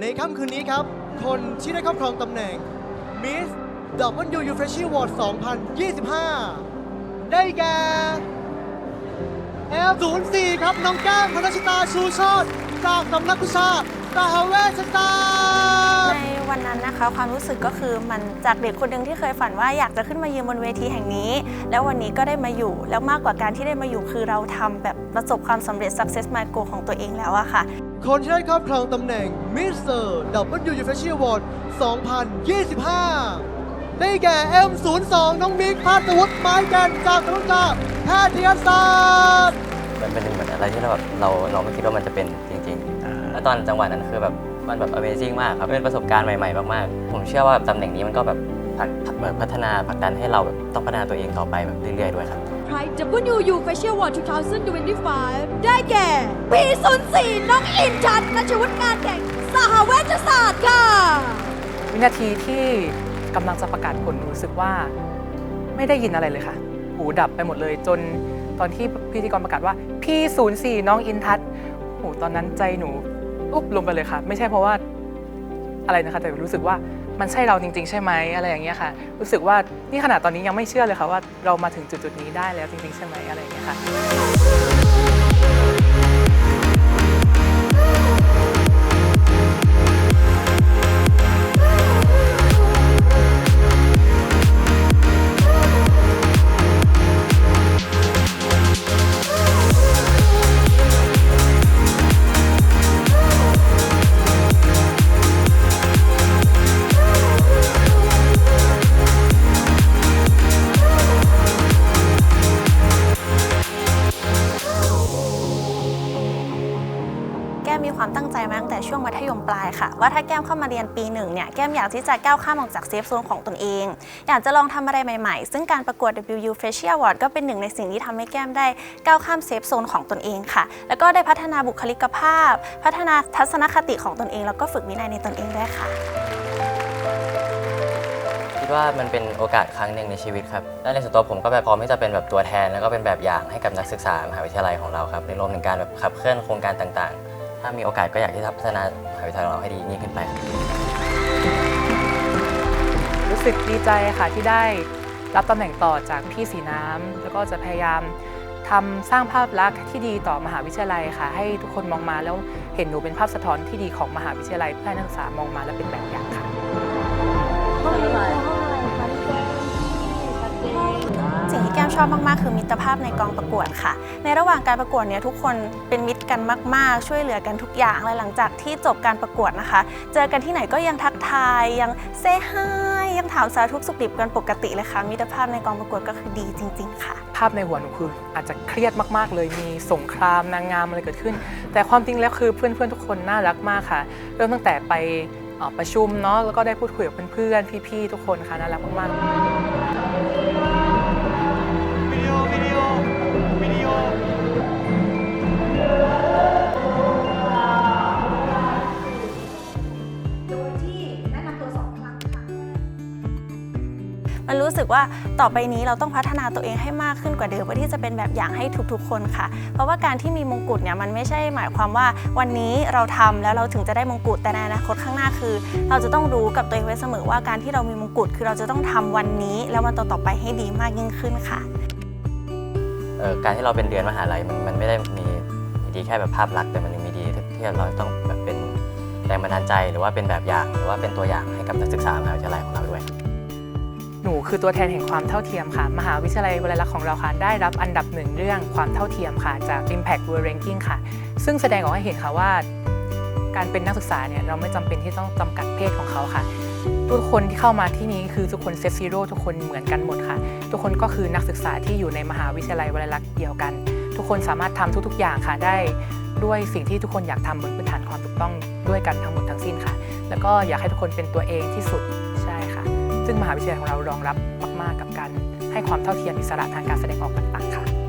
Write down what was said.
ในค่ำคืนนี้ครับ คนที่ได้ครอบครองตำแหน่ง Miss W Freshie Award 2025 ได้แก่ F04 ครับ น้องแก้มพนชิตาชูโชตจากสำนักวิชาสหเวชศาสตร์ในวันนั้นนะคะ ความรู้สึกก็คือมันจากเด็กคนหนึ่งที่เคยฝันว่าอยากจะขึ้นมายืนบนเวทีแห่งนี้ แล้ววันนี้ก็ได้มาอยู่ แล้วมากกว่าการที่ได้มาอยู่คือเราทำแบบประสบความสำเร็จ success my goal ของตัวเองแล้วอะค่ะ คนที่ได้ครอบครองตำแหน่ง Mr. W Freshie Award 2025 ได้แก่ M02 น้องมิกพาสวุฒิไม้แกนจากสำนักงานแพทยศาสตร์มันเป็นเหมือนอะไรที่เราแบบเราเราไม่คิดว่ามันจะเป็นจริงๆ แล้วตอนจังหวะนั้นคือแบบมันแบบ Amazing มากครับเป็นประสบการณ์ใหม่ๆ มากๆ ผมเชื่อว่าตำแหน่งนี้มันก็แบบ ผลักแบบพัฒนาผลักดันให้เราแบบต้องพัฒนาตัวเองต่อไปแบบเรื่อยๆด้วยครับ Pride WU Facial Award 2025 ได้แก่ ปี04น้องอินชัดนัชวุฒิงานแข่งสหเวชศาสตร์ค่ะ วินาทีที่กำลังจะประกาศผลรู้สึกว่าไม่ได้ยินอะไรเลยค่ะ หูดับไปหมดเลยจนตอนที่พิธีกรประกาศว่า พี่ศูนย์สี่น้องอินทัศน์โหตอนนั้นใจหนู อุ๊บลงไปเลยค่ะ ไม่ใช่เพราะว่าอะไรนะคะ แต่รู้สึกว่า มันใช่เราจริง ๆ ใช่ไหมอะไรอย่างเงี้ยค่ะ รู้สึกว่านี่ขนาดตอนนี้ยังไม่เชื่อเลยค่ะว่าเรามาถึงจุดๆนี้ได้แล้วจริง ๆ ใช่ไหมอะไรอย่างเงี้ยค่ะ มมีความตั้งใจมาตั้งแต่ช่วงมัธยมปลายค่ะ ว่าถ้าแก้มเข้ามาเรียนปีหนึ่งเนี่ยแก้มอยากที่จะก้าวข้ามออกจากเซฟโซนของตนเอง อยากจะลองทำอะไรใหม่ๆ ซึ่งการประกวด WU Freshie Award ก็เป็นหนึ่งในสิ่งที่ทำให้แก้มได้ก้าวข้ามเซฟโซนของตนเองค่ะ แล้วก็ได้พัฒนาบุคลิกภาพ พัฒนาทัศนคติของตนเอง แล้วก็ฝึกวินัยในตนเองด้วยค่ะคิดว่ามันเป็นโอกาสครั้งหนึ่งในชีวิตครับ และในส่วนตัวผมก็แบบพร้อมที่จะเป็นแบบตัวแทน แล้วก็เป็นแบบอย่างให้กับนักศึกษามหาวิทยาลัยของเราครับ ในรวมถึงการแบบขับเคลื่อนโครงการต่างๆ ถ้ามีโอกาสก็อยากที่จะพัฒนามหาวิทยาลัยของเราให้ดียิ่งขึ้นไปครับ รู้สึกดีใจค่ะที่ได้รับตำแหน่งต่อจากพี่สีน้ำแล้วก็จะพยายามทำสร้างภาพลักษณ์ที่ดีต่อมหาวิทยาลัยค่ะ ให้ทุกคนมองมาแล้วเห็นหนูเป็นภาพสะท้อนที่ดีของมหาวิทยาลัยเพื่อให้นักศึกษามองมาและเป็นแบบอย่างค่ะ สิ่งที่แก้มชอบมากๆ คือมิตรภาพในกองประกวดค่ะ ในระหว่างการประกวดเนี่ยทุกคนเป็นมิตรกันมาก ๆ ช่วยเหลือกันทุกอย่างและหลังจากที่จบการประกวดนะคะ เจอกันที่ไหนก็ยังทักทายยังเซฮายยังถามสารทุกสุขดิบกันปกติเลยค่ะ มิตรภาพในกองประกวดก็คือดีจริง ๆ ค่ะ ภาพในหัวหนูคืออาจจะเครียดมากๆ เลยมีสงครามนางงามอะไรเกิดขึ้น แต่ความจริงแล้วคือเพื่อนๆทุกคนน่ารักมากค่ะ เริ่มตั้งแต่ไปประชุมเนาะแล้วก็ได้พูดคุยกับเพื่อนๆพี่ๆทุกคนค่ะน่ารักมากๆ สึกว่าต่อไปนี้เราต้องพัฒนาตัวเองให้มากขึ้นกว่าเดิมเพื่อที่จะเป็นแบบอย่างให้ทุกๆ คนค่ะ เพราะว่าการที่มีมงกุฎเนี่ยมันไม่ใช่หมายความว่าวันนี้เราทำแล้วเราถึงจะได้มงกุฎแต่ในอนาคตข้างหน้าคือ เราจะต้องรู้กับตัวเองไว้เสมอว่าการที่เรามีมงกุฎคือเราจะต้องทำวันนี้ แล้ววันต่อๆไปให้ดีมากยิ่งขึ้นค่ะการที่เราเป็นเรียนมหาลัยมันมันไม่ได้มีดีแค่แบบภาพลักษณ์แต่มันยังมีดีที่เราต้องแบบเป็นแรงบันดาลใจหรือว่าเป็นแบบอย่างหรือว่าเป็นตัวอย่างให้กับนักศึกษามหาวิทยาลัยของเราด้วย หนูคือตัวแทนแห่งความเท่าเทียมค่ะ มหาวิทยาลัยวลัยลักษณ์ของเราค่ะได้รับอันดับหนึ่งเรื่องความเท่าเทียมค่ะจาก Impact World Ranking ค่ะ ซึ่งแสดงออกให้เห็นค่ะว่า การเป็นนักศึกษาเนี่ยเราไม่จำเป็นที่ต้องจำกัดเพศของเขาค่ะ ทุกคนที่เข้ามาที่นี้คือทุกคนเซตซีโร่ทุกคนเหมือนกันหมดค่ะ ทุกคนก็คือนักศึกษาที่อยู่ในมหาวิทยาลัยวลัยลักษณ์เดียวกัน ทุกคนสามารถทำทุก ๆ อย่างค่ะได้ด้วยสิ่งที่ทุกคนอยากทำบนพื้นฐานความถูกต้องด้วยกันทั้งหมดทั้งสิ้นค่ะ แล้วก็อยากให้ทุกคนเป็นตัวเองที่สุด ซึ่งมหาวิทยาลัยของเรารองรับมาก ๆ กับการให้ความเท่าเทียมอิสระทางการแสดงออกต่าง ๆ ค่ะ